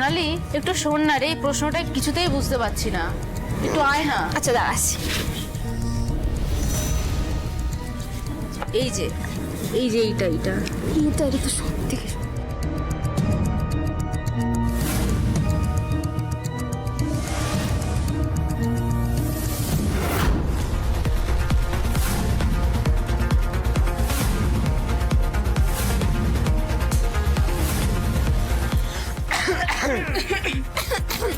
সোনালি একটু শোন না রে এই প্রশ্নটা কিছুতেই বুঝতে পারছি না। একটু আয় না। আচ্ছা দাঁড়াচ্ছি এই যে এই যে এইটা এইটা। এইটা এটা তো তুই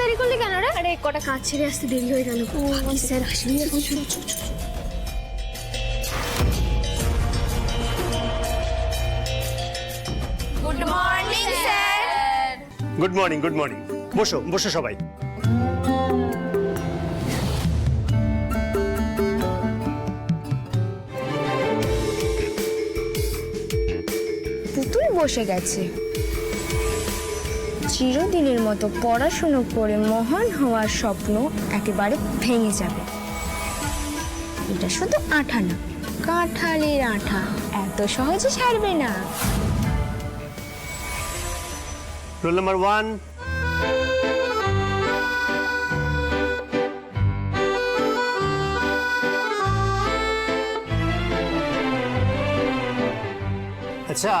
দেরি করলি কেন রে? আরে কটা কাজ ছেড়ে আসতে দেরি হয়ে গেল। ও স্যার এখন চল চল good morning sir good morning good morning বসো বসো সবাই। বসে গেছে। চিরদিনের মতো পড়াশুনো করে মহান হওয়ার স্বপ্ন একেবারে ভেঙে যাবে। এটা শুধু আঠা না, কাঁঠালের আঠা এত সহজে ছাড়বে না। রোল নাম্বার ওয়ান আচ্ছা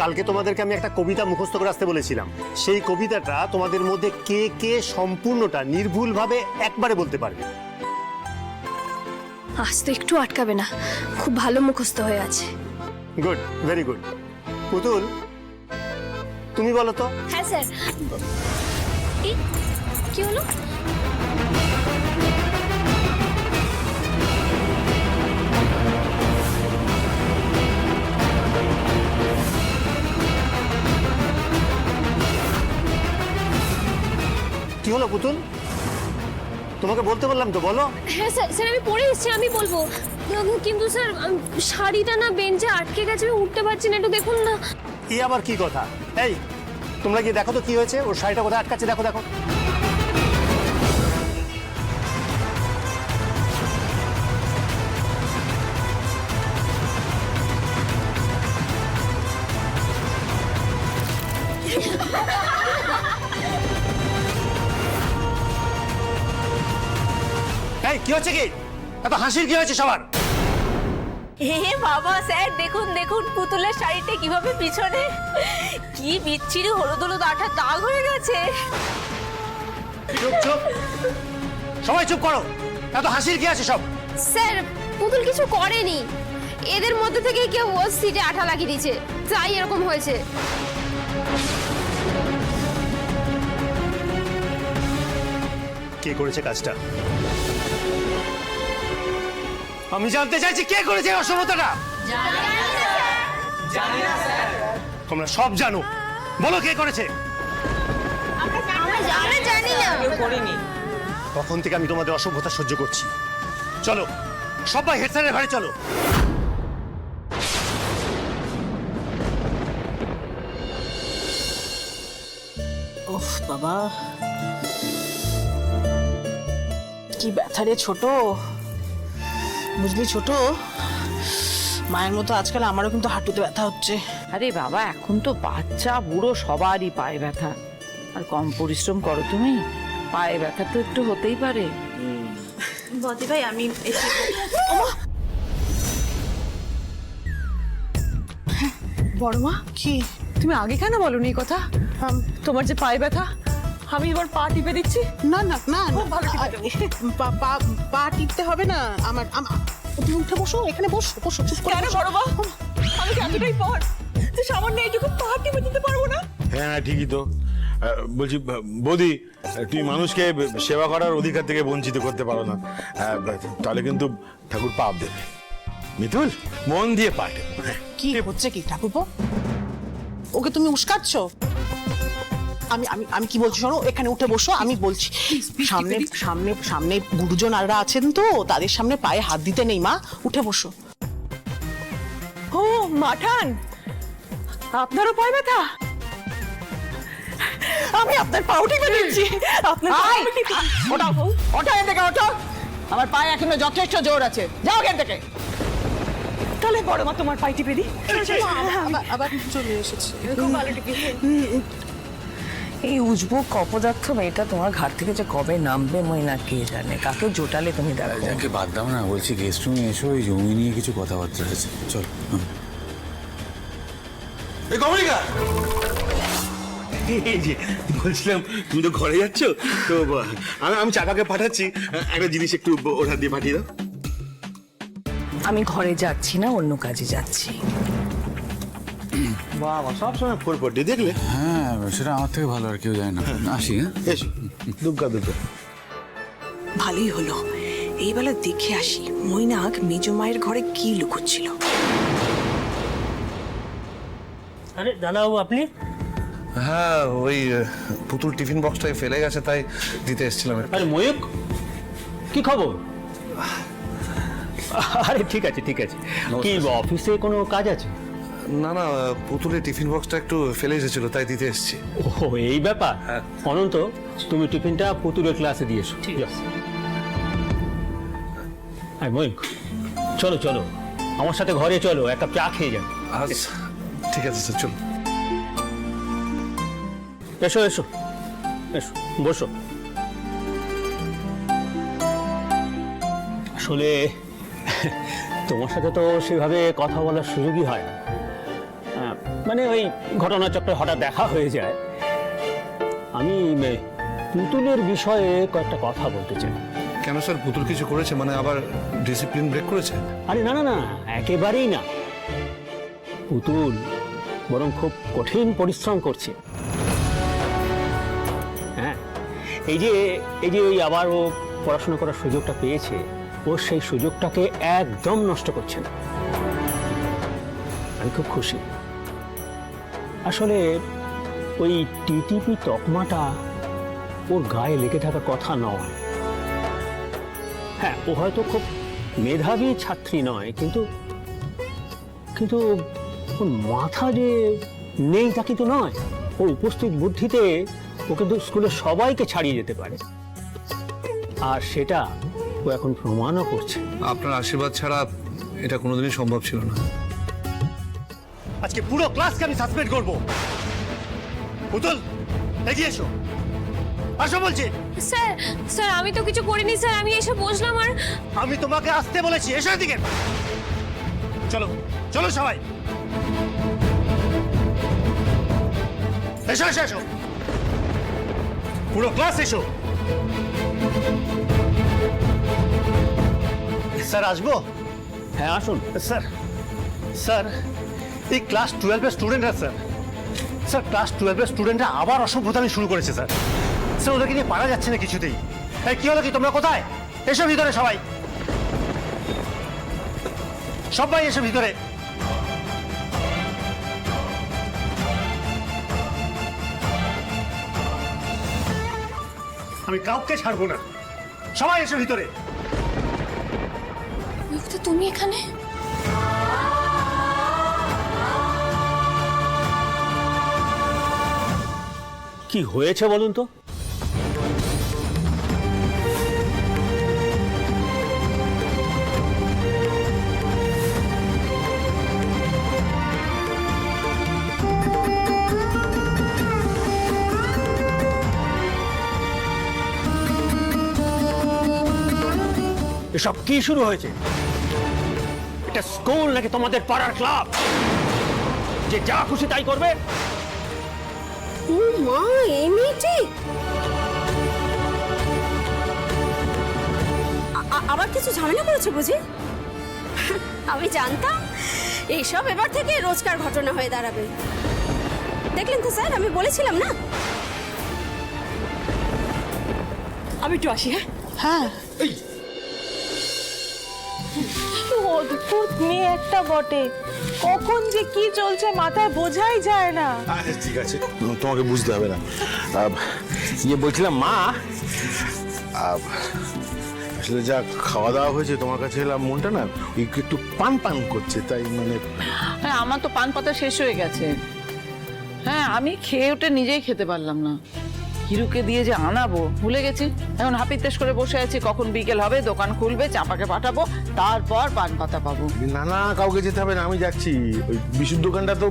কালকে তোমাদেরকে আমি একটা কবিতা মুখস্থ করে আসতে বলেছিলাম। সেই কবিতাটা তোমাদের মধ্যে কে কে সম্পূর্ণটা নির্ভুলভাবে একবারে বলতে পারবে? আজ তো একটু আটকাবে না খুব ভালো মুখস্থ হয়ে আছে। গুড ভেরি গুড পুতুল তুমি বলো তো। হ্যাঁ স্যার। কি হলো? কি হলো পুতুল? তোমাকে বলতে বললাম তো বলো। হ্যাঁ স্যার স্যার আমি পড়ে এসেছি আমি বলব। কিন্তু স্যার শাড়িটা না বেঞ্চে আটকে গেছে আমি উঠতে পারছি না একটু দেখুন না। এ আবার কি কথা? এই তোমরা গিয়ে দেখো তো কি হয়েছে ওর শাড়িটা কোথায় আটকাচ্ছে দেখো দেখো। এই কি হচ্ছে কি? এত হাসির কি হয়েছে সবার? হে বাবা স্যার দেখুন দেখুন পুতুলের শাড়িটা কীভাবে পিছনে। কি বিচ্ছিরি হলুদ হলুদ আঠা দাগ হয়ে গেছে। চুপ চুপ। সবাই চুপ করো। এত হাসির কি আছে সব? স্যার পুতুল কিছু করেনি। এদের মধ্যে থেকে কেউ ও সিটে আঠা লাগিয়ে দিয়েছে। তাই এরকম হয়েছে। কে করেছে কাজটা? আমি জানতে চাইছি কে করেছে অসমতাটা তোমরা সব জানো। বলো কে করেছে। তখন থেকে আমি তোমাদের অসভ্যতা সহ্য করছি। চলো, সবাই হেড স্যারের ঘরে চলো। ওহ বাবা। কি ব্যথা রে ছোট। বুঝলি ছোট? মায়ের মতো আজকাল আমারও কিন্তু হাঁটুতে ব্যথা হচ্ছে। আরে বাবা এখন তো বাচ্চা বুড়ো সবারই পায়ে ব্যথা। আর কম পরিশ্রম করো তুমি পায়ে ব্যথা তো একটু হতেই পারে। বদি ভাই আমি বড় মা কি? তুমি আগে কেন বলনি এই কথা? তোমার যে পায়ে ব্যথা? আমি এবার পা টিপে দিচ্ছি? না না না না। ভালো টিপে দেবো। পা- পা- পা টিপতে হবে না। আমার আমার তুমি উঠে বসো এখানে বসো বসো চুপ করে কেন বসো। বড় মা আমি কি এতটাই পর? যে সামান্য এইটুকু পা টিপে দিতে পারব না? হ্যাঁ ঠিকই তো। আহ, বলছি ব- বৌদি তুমি মানুষকে সেবা করার অধিকার থেকে বঞ্চিত করতে পারো না। আহ, তাহলে কিন্তু ঠাকুর পাপ দেবে। মিতুল মন দিয়ে পাঠে হ্যাঁ কি হচ্ছে কি ঠাকুরপো? ওকে তুমি উস্কাচ্ছ? আমি আমি আমি কি বলছি শোনো? এখানে উঠে বসো আমি বলছি। সামনে সামনে সামনে গুরুজন আররা আছেন তো তাদের সামনে পায়ে হাত দিতে নেই মা উঠে বসো। ও মাঠান আপনারও পায়ে ব্যথা? আমি আপনার পাও টিপে দিচ্ছি আপনার পা টিপে- ওটা ওটা এখান থেকে ওঠো। আমার পায়ে এখনও যথেষ্ট জোর আছে। যাও এখান থেকে। তাহলে বড় মা তোমার পাই টিপে দিই। আবার- আবার চলে এসেছে। এই উজবুক অপদার্থ মেয়েটা তোমার ঘাট থেকে যে কবে নামবে ময়না কে জানে? কাকে জোটালে তুমি দাঁড়াবে ওকে বাদ দাও না বলছি গেস্ট রুমে এসো ওই জমি নিয়ে কিছু কথাবার্তা আছে। চল। এই কমলিকা এই যে বলছিলাম তুমি তো ঘরে যাচ্ছ? তো আমি আমি চাকাকে পাঠাচ্ছি। একটা জিনিস একটু ওটা দিয়ে পাঠিয়ে দাও। আমি ঘরে যাচ্ছি না অন্য কাজে যাচ্ছি। বাবা সবসময় ফোর পট্টি দেখলে? হ্যাঁ সেটা আমার থেকে ভালো আর কেউ যায় না। আসি হ্যাঁ? এসো। দুগ্গা দুগ্গা। ভালোই হলো। এইবেলা দেখে আসি মৈনাক মেজো মায়ের ঘরে কি লুকোচ্ছিল। আরে দাদাবাবু আপনি? হ্যাঁ ওই পুতুল টিফিন বক্সটাই ফেলে গেছে তাই দিতে এসেছিলাম আরে ময়ূক কি খবর? আরে ঠিক আছে ঠিক আছে। কি অফিসে কোনো কাজ আছে? না না পুতুলের টিফিন বক্সটা একটু ফেলে এসেছিল তাই দিতে এসেছি। ও এই ব্যাপার? অনন্ত তুমি টিফিনটা পুতুলের ক্লাসে দিয়ে এসো। ঠিক আছে। ময়ূক চলো চলো। আমার সাথে ঘরে চলো এক কাপ চা খেয়ে আচ্ছা ঠিক আছে স্যার চলুন। এসো এসো এসো বসো। আসলে তোমার সাথে তো সেভাবে কথা বলার সুযোগই হয় না। মানে ওই ঘটনাচক্রে হঠাৎ দেখা হয়ে যায়। আমি পুতুলের বিষয়ে কয়েকটা কথা বলতে চাই। কেন স্যার? পুতুল কিছু করেছে? মানে আবার ডিসিপ্লিন ব্রেক করেছে? আরে না না না একেবারেই না। পুতুল বরং খুব কঠিন পরিশ্রম করছে। হ্যাঁ এই যে এই যে ওই আবার ও পড়াশোনা করার সুযোগটা পেয়েছে ও সেই সুযোগটাকে একদম নষ্ট করছে না। আমি খুব খুশি। আসলে ওই টিটিপি তকমাটা ওর গায়ে লেগে থাকার কথা নয়। হ্যাঁ ও হয়তো খুব মেধাবী ছাত্রী নয়, কিন্তু কিন্তু ওর মাথা যে নেই তা কিন্তু নয়। ওর উপস্থিত বুদ্ধিতে ও কিন্তু স্কুলের সবাইকে ছাড়িয়ে যেতে পারে। আর সেটা ও এখন প্রমাণও করছে। আপনার আশীর্বাদ ছাড়া এটা কোনোদিনই সম্ভব ছিল না। আজকে পুরো ক্লাসকে আমি সাসপেন্ড করব। পুতুল এগিয়ে এসো। আসো বলছি। স্যার স্যার আমি তো কিছু করিনি স্যার আমি এসে বসলাম আর আমি তোমাকে আসতে বলেছি এসো এদিকে। চলো চলো সবাই। এসো এসো এসো। পুরো ক্লাস এসো। স্যার আসব? হ্যাঁ আসুন। স্যার স্যার এই ক্লাস টুয়েলভের স্টুডেন্টরা স্যার স্যার ক্লাস টুয়েলভের স্টুডেন্টরা আবার অসভ্যতামি শুরু করেছে স্যার স্যার ওদেরকে নিয়ে পারা যাচ্ছে না কিছুতেই। এই, কি হলো কি? তোমরা কোথায়? এসো ভিতরে সবাই। সবাই এসো ভিতরে। আমি কাউকে ছাড়বো না। সবাই এসো ভিতরে। তুমি এখানে? কি হয়েছে বলুন তো? এসব কি শুরু হয়েছে? এটা স্কুল নাকি তোমাদের পাড়ার ক্লাব? যে যা খুশি তাই করবে মা এই মেয়েটি? আবার কিছু ঝামেলা করেছে বুঝি? আমি জানতাম এইসব এবার থেকে রোজকার ঘটনা হয়ে দাঁড়াবে। দেখলেন তো স্যার আমি বলেছিলাম না? আমি একটু আসি হ্যাঁ? হ্যাঁ। অদ্ভুত মেয়ে একটা বটে। কখন যে কি চলছে মাথায় বোঝাই যায় না। আচ্ছা ঠিক আছে তোমাকে বুঝতে হবে না। ইয়ে বলছিলাম মা। আসলে যা খাওয়া দাওয়া হয়েছে তোমার কাছে এলাম মনটা না ওই একটু পান পান করছে তাই মানে হ্যাঁ আমার তো পান পাতা শেষ হয়ে গেছে। হ্যাঁ আমি খেয়ে ওঠে নিজেই খেতে পারলাম না। হিরুকে দিয়ে যে আনাবো ভুলে গেছি? এখন হাপিত্তেশ করে বসে আছি কখন বিকেল হবে দোকান খুলবে চাপাকে পাঠাবো তারপর পান পাতা পাবো। না না কাউকে যেতে হবে না আমি যাচ্ছি। ওই বিশুদ্ধ দোকানটা তো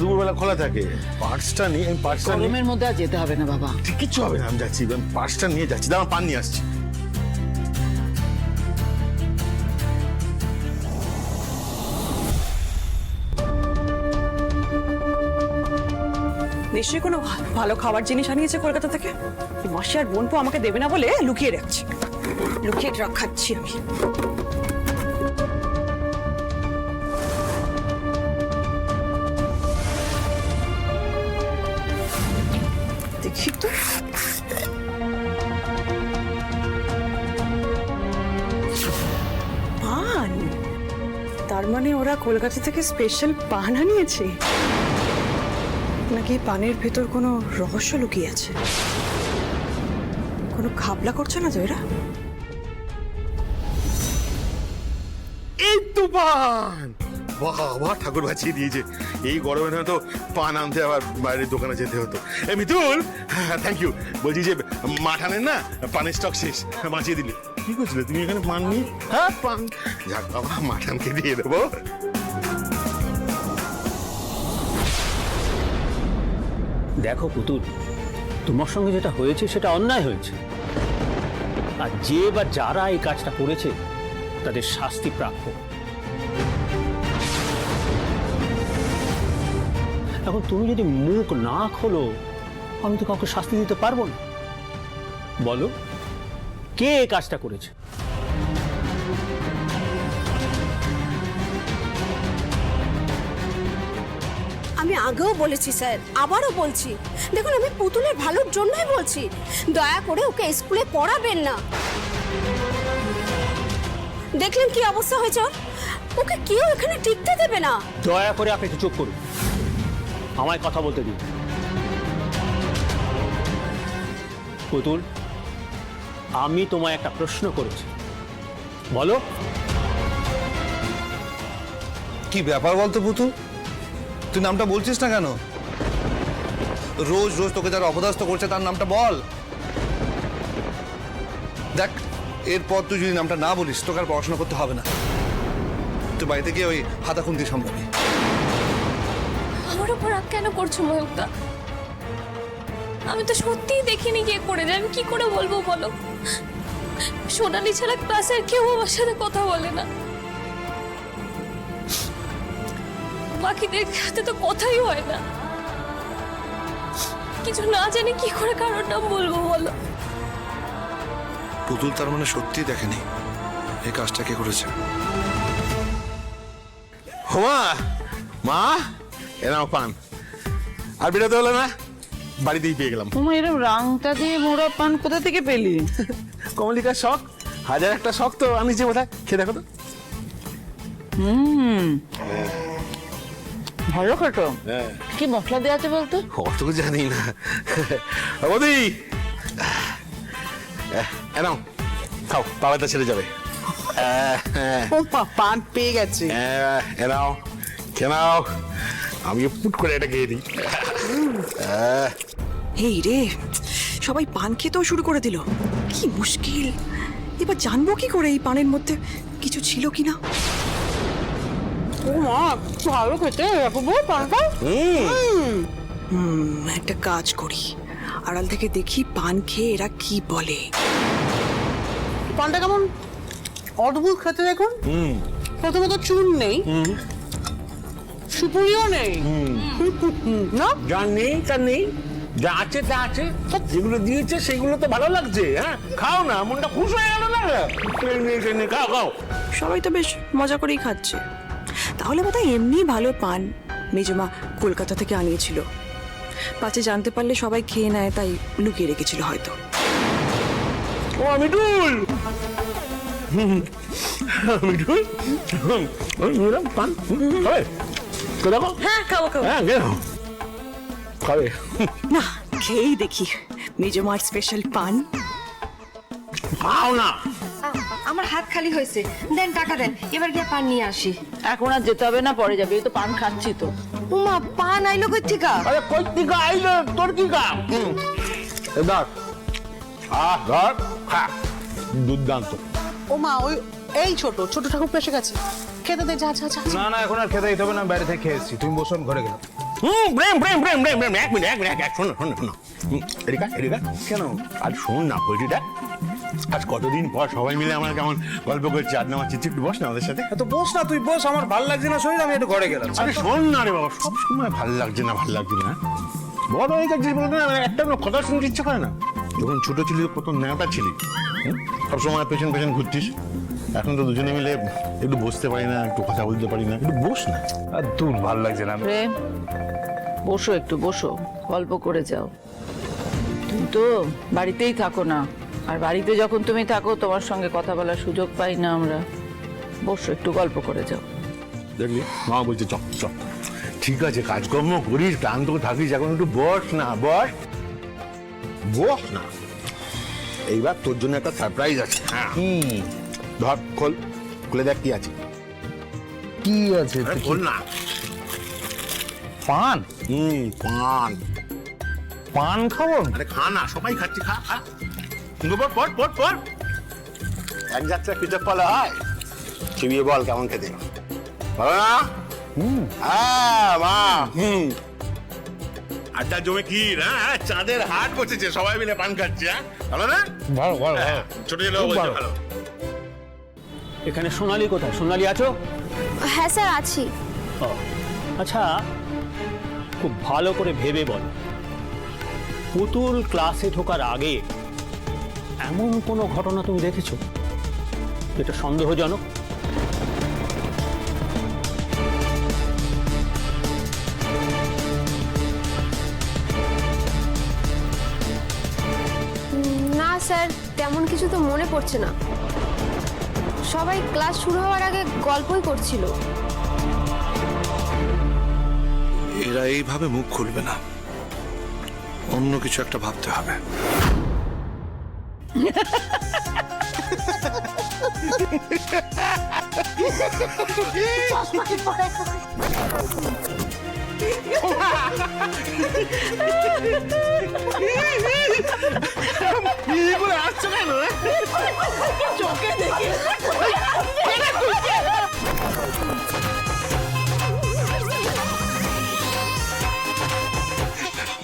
দুপুরবেলা খোলা থাকে। পার্সটা নিয়ে আমি পার্সটা রুমের গরমের মধ্যে আর যেতে হবে না বাবা। ঠিক কিচ্ছু হবে না আমি যাচ্ছি আমি পার্সটা নিয়ে যাচ্ছি। দাঁড়া পান নিয়ে আসছি। নিশ্চয়ই কোনো ভালো খাবার জিনিস আনিয়েছে কলকাতা থেকে? মাসি আর বোনপো আমাকে দেবে না বলে লুকিয়ে রাখছি। লুকিয়ে রাখাচ্ছি আমি। তো। পান? তার মানে ওরা কলকাতা থেকে স্পেশাল পান আনিয়েছে? নাকি পানের ভেতর কোনো রহস্য লুকিয়ে আছে? কোনো খাবলা করছে না তো এরা? এই তো পান বাবা ঠাকুর বাঁচিয়ে দিয়েছে। এই গরমে হয়তো পান আনতে আবার বাইরের দোকানে যেতে হতো। এ মিতুল! হ্যাঁ থ্যাংক ইউ বলছি যে মাঠানের না পানের স্টক শেষ। বাঁচিয়ে দিলে। কি করছিলে? তুমি এখানে পান নি হ্যাঁ? পান। যাক বাবা মাঠানকে দিয়ে দেবো। দেখো পুতুল, তোমার সঙ্গে যেটা হয়েছে সেটা অন্যায় হয়েছে। আর যে বা যারা এই কাজটা করেছে, তাদের শাস্তি প্রাপ্য। এখন তুমি যদি মুখ না খোলো, আমি তো কাউকে শাস্তি দিতে পারব না। বলো, কে এই কাজটা করেছে? আমি আগেও বলেছি স্যার। আবারও বলছি। দেখুন আমি পুতুলের ভালোর জন্যই বলছি। দয়া করে ওকে স্কুলে পড়াবেন না। দেখলেন কি অবস্থা হয়েছে ওকে কেউ এখানে টিকতে দেবে না। দয়া করে আপনি একটু চুপ করুন। আমায় কথা বলতে দিন। পুতুল আমি তোমায় একটা প্রশ্ন করেছি। বলো। কি ব্যাপার বলতো পুতু তুই নামটা বলছিস না কেন? রোজ রোজ তোকে যারা অপদস্থ করছে তার নামটা বল। দেখ, এরপর তুই যদি নামটা না বলিস, তোকে আর পড়াশোনা করতে হবে না। তুই বাড়িতে গিয়ে ওই হাতা খুন্তি সামলাবি। আমার উপর কেন করছ ময়ূকদা আমি তো সত্যিই দেখিনি কে করে যায়। আমি কি করে বলব বলো? সোনালি ছাড়া ক্লাসের কেউ আমার সাথে কথা বলে না। বাকিদের সাথে তো কথাই হয় না। কিছু না জানি কি করে কারোর নাম বলব বলো। পুতুল তার মানে সত্যিই দেখেনি। এই কাজটা কে করেছে? হোমা! মা! এ পান। আর বেরোতে হলো না বাড়িতেই পেয়ে গেলাম। তোমার এরকম রাংটা দিয়ে মোড়া পান কোথা থেকে পেলি? কমলিকার শখ? হাজার একটা শখ তো আনিছে বোধহয় খেয়ে দেখো তো। হুম। ভালো খেটো হ্যাঁ। কি মশলা দেওয়া আছে বলতো? অত জানি না। বৌদি এ নাও খাও বাবাটা ছেড়ে যাবে। হ্যাঁ, ও পান পেয়ে গেছে। আহ, এ নাও খেয়ে নাও। আমি পুট করে এটা খেয়ে দিই এই রে সবাই পান খেতেও শুরু করে দিল। কি মুশকিল। এবার জানব কি করে এই পানের মধ্যে কিছু ছিল কি না মা ভালো খেতে রাখব পানটা হুম। একটা কাজ করি। আড়াল থেকে দেখি পান খেয়ে এরা কি বলে। পানটা কেমন? অদ্ভুত খেতে দেখুন। প্রথমত চুন নেই। সুপুরিও নেই। না? যা নেই তা নেই। যা আছে তা আছে। যেগুলো দিয়েছে সেগুলো তো ভালো লাগছে হ্যাঁ? খাও না মনটা খুশ হয়ে গেল না? খাও খাও। সবাই তো বেশ মজা করেই খাচ্ছে। তাহলে বোধহয় এমনি ভালো পান মেজমা কলকাতা থেকে আনিয়েছিল। পাছে জানতে পারলে সবাই খেয়ে নেয় তাই লুকিয়ে রেখেছিল হয়তো। ও মিঠুল হুম, ওই নিলাম পান। হুম, খাবে? তো দেখো। হ্যাঁ খাব খাব। হ্যাঁ গেল খাবে। না খেয়েই দেখি। মেজমার স্পেশাল পান। খাও না। আমার হাত খালি হয়েছে। দেন টাকা দেন এবার গিয়ে পান নিয়ে আসি। এখন আর যেতে হবে না পরে যাবে এই তো পান খাচ্ছি তো। উমা পান আইলো কই থেকে আরে কই থেকে আইলো? তোর কি কাম? এবার আহ ধর। খা। দুর্দান্ত। ও মা ওই এই ছোট ছোট ঠাকুর এসে গেছে। খেতে দে যা যা যা। না না এখন আর খেতে দিতে হবে না বাইরে থেকে খেয়ে এসেছি তুমি বসো আমি ঘরে গেলাম। হুম প্রেম প্রেম প্রেম প্রেম প্রেম। এক মিনিট এক মিনিট এক শোনো শোনো শোনো। এদিকা এদিকা কেন? আজ শোন না বইটিটা আজ কতদিন পর সবাই মিলে আমরা কেমন গল্প করছি? মারছি তুই একটু বস না আমাদের সাথে। তো বস না তুই বস আমার ভালো লাগছে না শরীর আমি একটু ঘরে গেলাম। আরে শোন না রে বাবা সব সময় ভালো লাগছে না ভালো লাগছে না। বড় হয়ে গেছিস বলতে না একটা কোনো কথা শুনতে ইচ্ছে করে না। যখন ছোট ছিলি কত নেতা ছিলি। হুম? সব সময় পেছন পেছন ঘুরতিস। এখন তো দুজনে মিলে একটু বসতে পারি না একটু কথা বলতে পারি না একটু বস না। আর দূর ভালো লাগছে না। বসো একটু বসো গল্প করে যাও। তুমি তো বাড়িতেই থাকো না। আর বাড়িতে যখন তুমি থাকো তোমার সঙ্গে কথা বলার সুযোগ পাই না আমরা। বসো একটু গল্প করে যাও। দেখলি? মা বলছে চপ চপ ঠিক আছে কাজকর্ম করিস ক্লান্ত থাকিস এখন একটু বস না বস। বস না। এইবার তোর জন্য একটা সারপ্রাইজ আছে। হ্যাঁ। ধর খোল খুলে দেখ কি আছে। কি আছে? খোল না। পান? হুম পান। পান খাব? আরে খা না সবাই খাচ্ছি খা খা। কিন্তু পর পর পর। পর এক যাত্রা পিঠে পালা হয় চিবিয়ে বল কেমন খেতে। ভালো না। হ্যাঁ মা। হুম। আড্ডা জমে কি? না হ্যাঁ, চাঁদের হাট বসেছে সবাই মিলে পান খাচ্ছে হ্যাঁ। ভালো না? ভালো ভালো হ্যাঁ, ছোট ছেলে বলছে ভালো। এখানে সোনালি কোথায়? সোনালি আছো? হ্যাঁ স্যার আছি। ও, আচ্ছা খুব ভালো করে ভেবে বল। পুতুল ক্লাসে ঢোকার আগে এমন কোনো ঘটনা তুমি দেখেছ? যেটা সন্দেহজনক? না স্যার তেমন কিছু তো মনে পড়ছে না। সবাই ক্লাস শুরু হওয়ার আগে গল্পই করছিল। এরা এইভাবে মুখ খুলবে না। অন্য কিছু একটা ভাবতে হবে।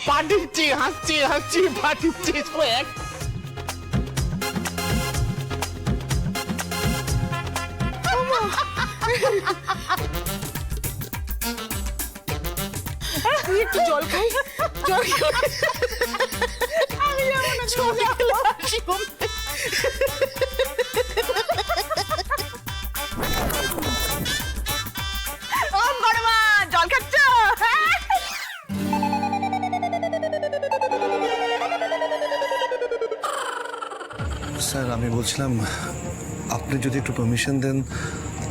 পাঠিয়েছি হাসছি হাসছি পাঠিয়েছি এক একটু জল খাই। জল জল খাচ্ছ? স্যার, আমি বলছিলাম, আপনি যদি একটু পারমিশন দেন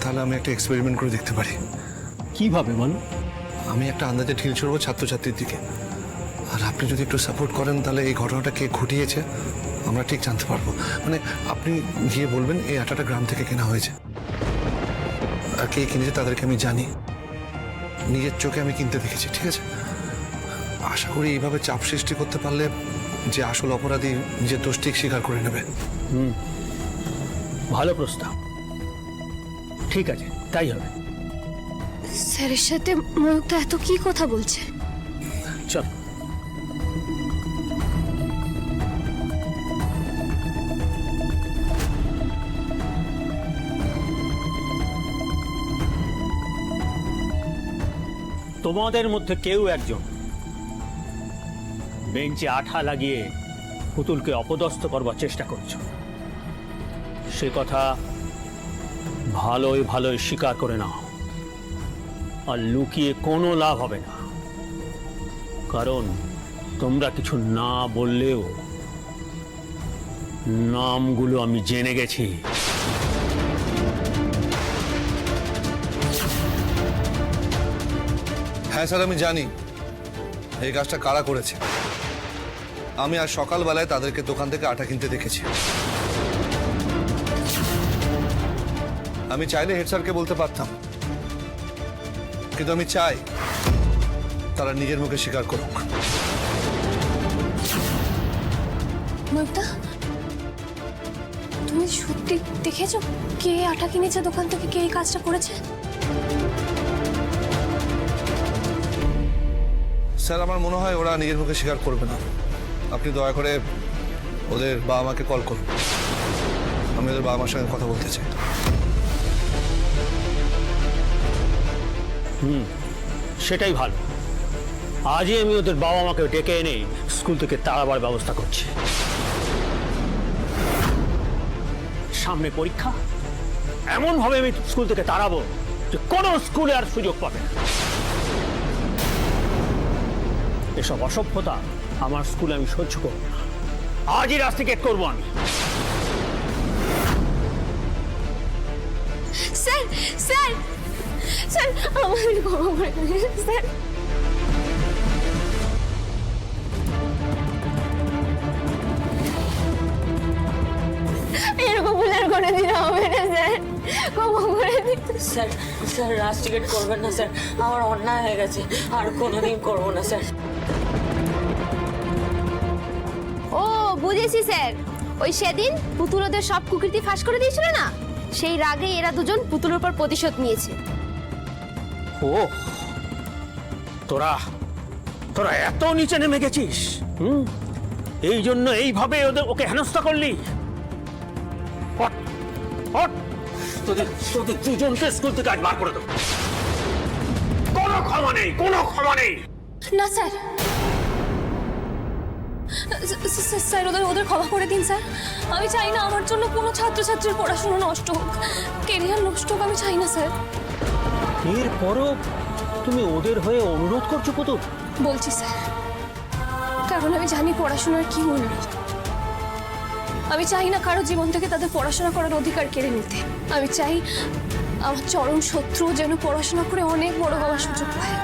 তাহলে আমি একটা এক্সপেরিমেন্ট করে দেখতে পারি। কীভাবে বলো? আমি একটা আন্দাজে ঢিল ছড়বো ছাত্রছাত্রীর দিকে। আর আপনি যদি একটু সাপোর্ট করেন তাহলে এই ঘটনাটা কে ঘটিয়েছে আমরা ঠিক জানতে পারব। মানে আপনি গিয়ে বলবেন এই আটাটা গ্রাম থেকে কেনা হয়েছে। আর কে কিনেছে তাদেরকে আমি জানি। নিজের চোখে আমি কিনতে দেখেছি ঠিক আছে? আশা করি এইভাবে চাপ সৃষ্টি করতে পারলে যে আসল অপরাধী নিজের দোষ ঠিক স্বীকার করে নেবে। হুম। ভালো প্রস্তাব। ঠিক আছে তাই হবে। স্যারের সাথে ময়ূকটা এত কি কথা বলছে? চল। তোমাদের মধ্যে কেউ একজন বেঞ্চে আঠা লাগিয়ে পুতুলকে অপদস্থ করবার চেষ্টা করছ। সে কথা ভালোই ভালোই স্বীকার করে নাও। আর লুকিয়ে কোনো লাভ হবে না। কারণ তোমরা কিছু না বললেও নামগুলো আমি জেনে গেছি। হ্যাঁ স্যার, আমি জানি। এই কাজটা কারা করেছে? আমি আজ সকালবেলায় তাদেরকে দোকান থেকে আটা কিনতে দেখেছি। আমি চাইলে হেড স্যারকে বলতে পারতাম। কিন্তু আমি চাই তারা নিজের মুখে স্বীকার করুক। তুমি সত্যি দেখেছ কে আটা কিনেছে দোকান থেকে কে এই কাজটা করেছে? স্যার আমার মনে হয় ওরা নিজের মুখে স্বীকার করবে না। আপনি দয়া করে ওদের বাবা মাকে কল করুন। আমি ওদের বাবা মার সঙ্গে কথা বলতে চাই। সেটাই ভালো। আজই আমি ওদের বাবা মাকে ডেকে এনে স্কুল থেকে তাড়াবার ব্যবস্থা করছি। সামনে পরীক্ষা? এমন ভাবে আমি স্কুল থেকে তাড়াবো যে কোনো স্কুলে আর সুযোগ পাবে না। এসব অসভ্যতা আমার স্কুলে আমি সহ্য করব না। আজই রাস্টিকেট করব আমি। স্যার স্যার স্যার আমাদের ক্ষমা করে দিন, স্যার। এরকম ভুল আর করে দিন হবে না স্যার। ক্ষমা করে দিন। স্যার স্যার রাস্টিকেট করবেন না স্যার। আমার অন্যায় হয়ে গেছে আর কোনোদিন করব না স্যার। ও বুঝেছি স্যার। ওই সেদিন পুতুল ওদের সব কুকৃতি ফাঁস করে দিয়েছিল না? সেই রাগে এরা দুজন পুতুলের উপর প্রতিশোধ নিয়েছে। ও। তোরা তোরা এত নিচে নেমে গেছিস। হুম? এই জন্য এইভাবে ওদের ওকে হেনস্থা করলি। তোদের তোদের দুজনকে স্কুল থেকে বার করে দেবো। কোনো ক্ষমা নেই ক্ষমা নেই। না স্যার, স্যার ওদের ওদের ক্ষমা করে দিন স্যার। আমি চাই না আমার জন্য কোনো ছাত্রছাত্রীর পড়াশোনা নষ্ট হোক। কেরিয়ার নষ্ট হোক আমি চাই না স্যার। এরপরও তুমি ওদের হয়ে অনুরোধ করছ কত বলছি স্যার, কারণ আমি জানি পড়াশোনার কি মূল্য আমি চাই না কারও জীবন থেকে তাদের পড়াশোনা করার অধিকার কেড়ে নিতে। আমি চাই আমার চরম শত্রু যেন পড়াশোনা করে অনেক বড় হওয়ার সুযোগ পায়।